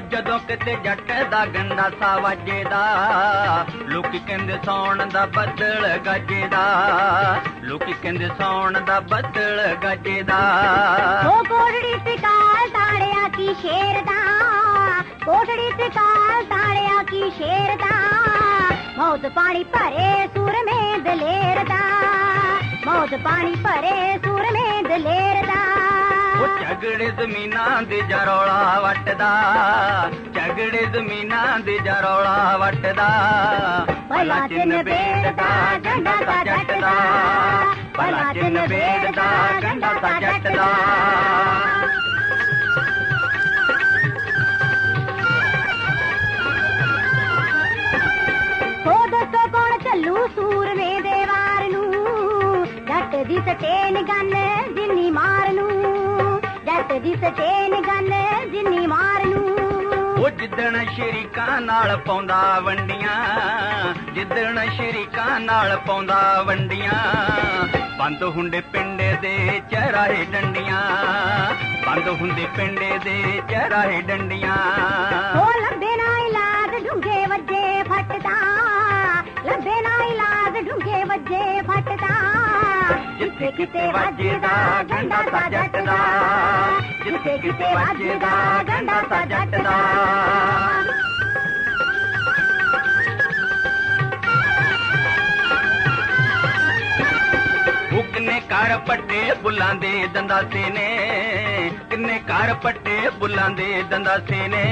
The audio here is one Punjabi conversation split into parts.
ਜਦੋਂ ਕਿਤੇ ਜੱਟ ਦਾ ਗੰਦਾ ਸਾ ਵੱਜਦਾ ਲੋਕੀ ਕਹਿੰਦੇ ਸੌਣ ਦਾ ਬੱਦਲ ਗੱਜਦਾ, ਲੋਕੀ ਕਹਿੰਦੇ ਸੌਣ ਦਾ ਬੱਦਲ ਗੱਜਦਾ। ਉਹ ਕੋਠੜੀ ਤੇ ਤਾੜਿਆ ਕੀ ਸ਼ੇਰ ਦਾ ਕੋਠੜੀ ਤੇ ਕਾਲ ਤਾੜਿਆ ਕੀ ਸ਼ੇਰ ਦਾ ਮੌਤ ਪਾਣੀ ਭਰੇ ਸੂਰਮੇ ਦਲੇਰ ਦਾ ਮੌਤ ਪਾਣੀ ਭਰੇ ਝਗੜੇ ਜ਼ਮੀਨਾਂ ਦੇ ਜਰੌਲਾ ਵੱਟਦਾ। ਝਗੜੇ ਜ਼ਮੀਨਾਂ ਦੇ ਜਰੌਲਾ ਵੱਟਦਾ। ਭਲਾ ਚਿੰਨ ਬੇੜਦਾ ਗੰਡਾ ਤਾਂ ਜੱਟ ਭਲਾ ਚਿੰਨ ਬੇੜਦਾ ਗੰਡਾ ਦਾ ਹੋ ਚੱਲੂ ਸੂਰਮੇ ਦੇ ਵਾਰ ਨੂੰ? ਜੱਟ ਦੀ ਸਟੇਨ ਗੰਨ ਜਿੰਨੀ ਮਾਰ ਨੂੰ। ਦੀ ਸਟੇਨ ਗੰਨ ਜਿੰਨੀ ਮਾਰ ਨੂੰ। ਉਹ ਜਿੱਦਣ ਸ਼ਰੀਕਾਂ ਨਾਲ ਪਾਉਂਦਾ ਵੰਡੀਆਂ ਜਿੱਦਣ ਸ਼ਰੀਕਾਂ ਨਾਲ ਪਾਉਂਦਾ ਵੰਡੀਆਂ ਬੰਦ ਹੁੰਦੇ ਪਿੰਡੇ ਦੇ ਚਰਾਹੇ ਡੰਡੀਆਂ ਬੰਦ ਹੁੰਦੇ ਪਿੰਡੇ ਦੇ ਚਰਾਹੇ ਡੰਡੀਆਂ। ਉਹ ਲੱਭੇ ਨਾ ਇਲਾਜ ਢੁੰਗੇ ਵੱਜੇ ਫਟਦਾ ਲੱਭੇ ਨਾ ਇਲਾਜ ਢੁੰਗੇ ਵੱਜੇ ਜਿੱਥੇ ਕਿਤੇ ਵੱਜਦਾ ਗੰਡਾ ਤਾਂ ਜੱਟ ਦਾ ਜਿੱਥੇ ਕਿਤੇ ਵੱਜਦਾ ਗੰਡਾ ਤਾਂ ਜੱਟ ਦਾ ਕਿੰਨੇ ਘਰ ਪੱਟੇ ਬੁੱਲਾਂ ਦੇ ਦੰਦਾਸੇ ਨੇ ਕਿੰਨੇ ਘਰ ਪੱਟੇ ਬੁੱਲਾਂ ਦੇ ਦੰਦਾਸੇ ਨੇ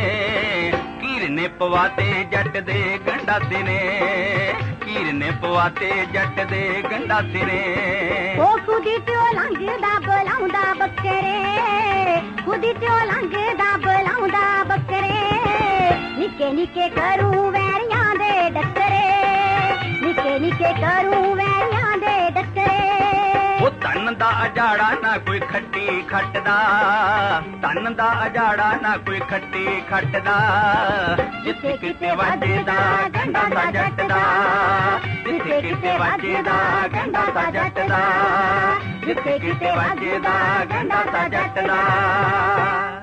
ਕੀਰ ਨੇ ਪਵਾਤੇ ਜੱਟ ਦੇ ਗੰਡਾਸੇ ਨੇ। ਕੀਰ ਨੇ ਪਵਾਤੇ ਜੱਟ ਦੇ ਗੰਡਾਸੇ ਨੇ ਉਹ ਖੁਦੀ ਪਿਓ ਲੰਘਦਾ ਬਲਾਉਂਦਾ ਬੱਕਰੇ। ਖੁਦੀ ਪਿਓ ਲੰਘਦਾ ਬਲਾਉਂਦਾ ਬੱਕਰੇ। ਨਿੱਕੇ ਨਿੱਕੇ ਕਰੂ ਵੈਰੀਆਂ ਦੇ ਡੱਕਰੇ। ਨਿੱਕੇ ਨਿੱਕੇ ਕਰੂ ਵੈਰੀਆਂ ਦੇ ਡੱਕਰੇ। ਉਹ ਧਨ ਦਾ ਅਜਾੜਾ ਨਾ ਕੋਈ ਖੱਟੀ ਖੱਟਦਾ। ਧਨ ਦਾ ਅਜਾੜਾ ਨਾ ਕੋਈ ਖੱਟੀ ਖੱਟਦਾ। ਜਿੱਥੇ ਕਿਤੇ ਵੱਜਦਾ ਵੱਜਦਾ ਗੰਡਾ ਤਾਂ ਜੱਟ ਦਾ ਜਿੱਥੇ ਕਿਤੇ ਵੱਜਦਾ ਗੰਡਾ ਦਾ ਜੱਟ ਦਾ